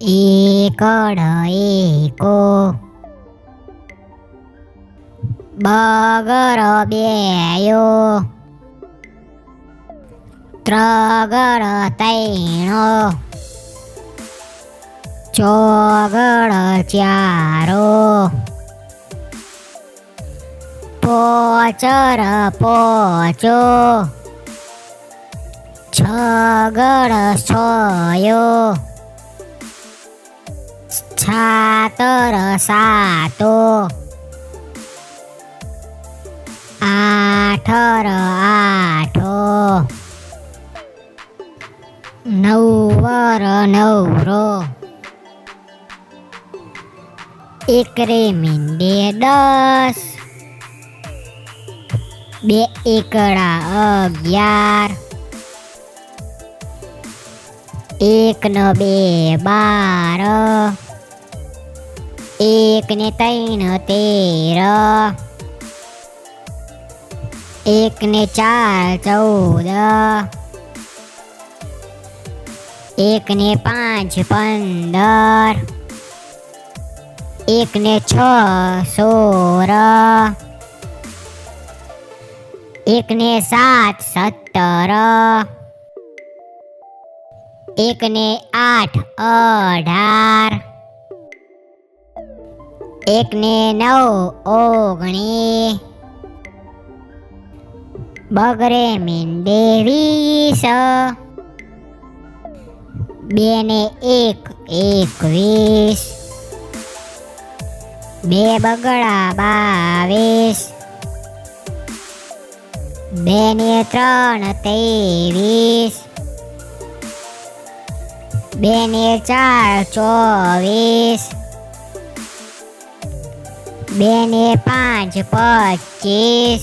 એકડ એકો. બગર બેયો. ત્રગડ તૈણો. ચોગડ ચારો. પોચર પોચો. છગડ છયો. છાતર સાતો આઠર આઠો નવર નવરો. એકરે મીંડે દસ. બે એકડા અગિયાર. એક ન બે બાર. એક ને ત્રણ તેર એક ને ચાર ચૌદ એક ને પાંચ પંદર એક ને છ સોળ એક ને સાત સત્તર એક ને આઠ અઢાર એક ને નવ. ઓગણી બગરે મીંડે વીસ બે ને એક, એકવીસ. બે બગડા બાવીસ. બે ને ત્રણ, ત્રેવીસ. બે ને ચાર, ચોવીસ. બે ને પાંચ, પચીસ.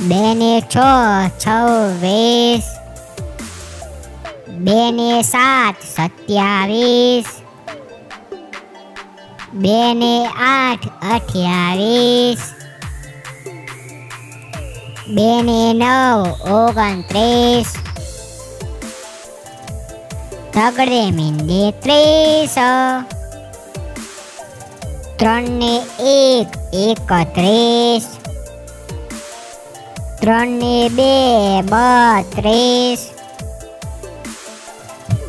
બે ને છ, છવ્વીસ. બે ને સાત, સત્યાવીસ. બે ને આઠ, અઠ્યાવીસ. બે ને નવ, ઓગણત્રીસ. તગડે મીંડે ત્રીસ. ત્રણ ને એક, એકત્રીસ. ત્રણ ને બે, બત્રીસ.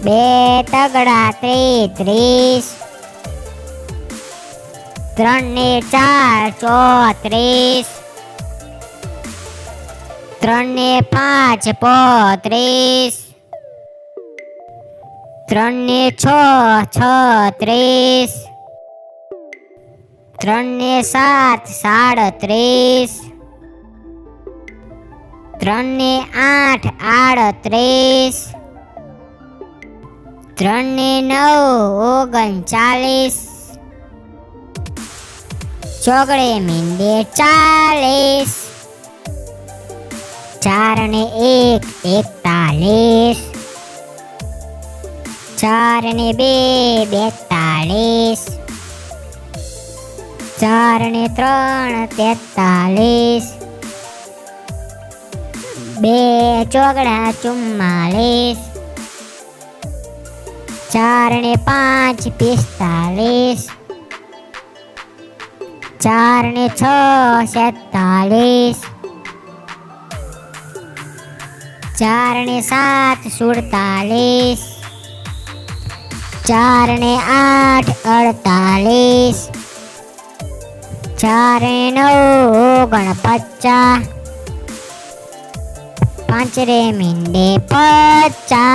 બે તગડા ત્રીસ ત્રણ ને ચાર, ચોત્રીસ. ત્રણ ને પાંચ, પોત્રીસ. ત્રણ ને છ, છત્રીસ. ત્રણ ને સાત સાડત્રીસ ત્રણ ને આઠ આડત્રીસ ત્રણ ને નવ, ઓગણચાલીસ. ચોગડે મીંડે ચાલીસ. ચાર ને એક એકતાલીસ ચાર ને બે, બેતાલીસ. ચાર ને ત્રણ તેતાલીસ. બે ચોગડા ચુમ્માલીસ. ચાર ને પાંચ પિસ્તાલીસ. ચાર ને છ સેતાલીસ. ચાર ને સાત સુડતાલીસ. ચાર ને આઠ અડતાલીસ. ચાર નવ ઓગણપચાસ પાંચ રે મીંડે પચાસ